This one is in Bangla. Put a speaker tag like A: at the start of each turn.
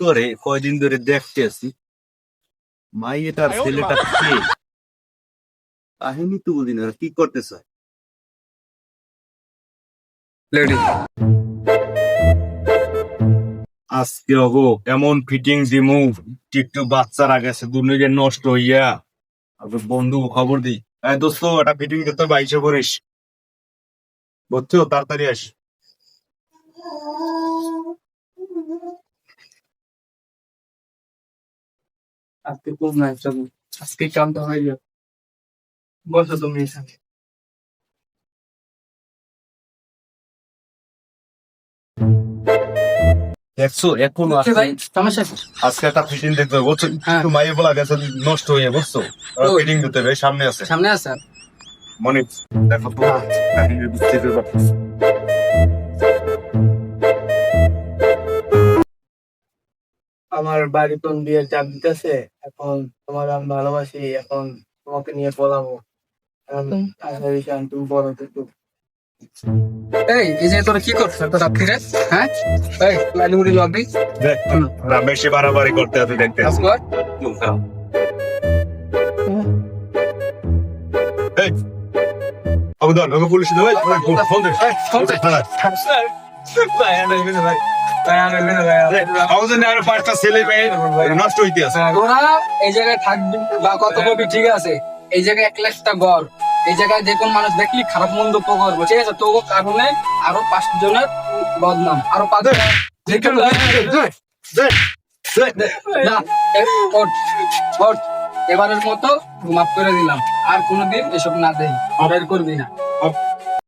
A: করে কয়দিন ধরে দেখতে আছি। মাইয়েটার ছেলেটা কে? কাহিনী তো বুঝি না ওরা কি করতে চায়
B: লেডি
A: আজকে হব এমন ফিটিং দিমু একটু বাচ্চারা গেছে দুনিয়া নষ্ট হইয়া। আবার বন্ধু খবর দিই। এই দোস্ত এটা ফিটিং দিতে বাইশে করিস বুঝছ? তাড়াতাড়ি আস
B: আজকে খুব নাইস যাব? আজকে কামটা হয়ে যাবে। বসো তুমি এখানে।
A: দেখছ? আজকে একটা ফিটিং দেখতে হবে। বুঝছ
B: হ্যাঁ।
A: একটু মাইয়ে বলা গেছে নষ্ট হয়ে বুঝছ?
B: ও।
A: ফিটিং দিতে হবে সামনে আছে।
B: সামনে আছে?
A: মনে দেখো তো বাড়ি পারছ
B: বিয়ের চাপ দিতেছে এখন তোমার আমি ভালোবাসি এখন তোমাকে নিয়ে পড়াবো এখন আশা বিষয় তুমি বলো একটু এই এই যে তোরা কি করছিস তোর রাত্রিরে হ্যাঁ? এই লাইনি
A: দেখ না বেশি বাড়াবাড়ি করতে দেখতে
B: কাজ কর।
A: এই অবদান ওকে পুলিশ দেবে? ফোন দে।
B: ফোন দে। ভাই আনে বিনে ভাই ভাই আনে বিনে ভাই
A: অবদান আর পাঁচটা ছেলে মেয়ে নষ্ট হইতে আছে
C: ওরা এই জায়গায় থাকবে বা কত কবি ঠিক আছে এই জায়গায় এক লাখটা গড় এই জায়গায় যে কোন মানুষ দেখলি খারাপ মন্তব্য করব। ঠিক আছে তো কারণে আরও পাঁচ জনের বদনাম আরও পাঁচ। এবারের মতো মাফ করে দিলাম। আর কোনোদিন এসব না দেয় বের করবি না।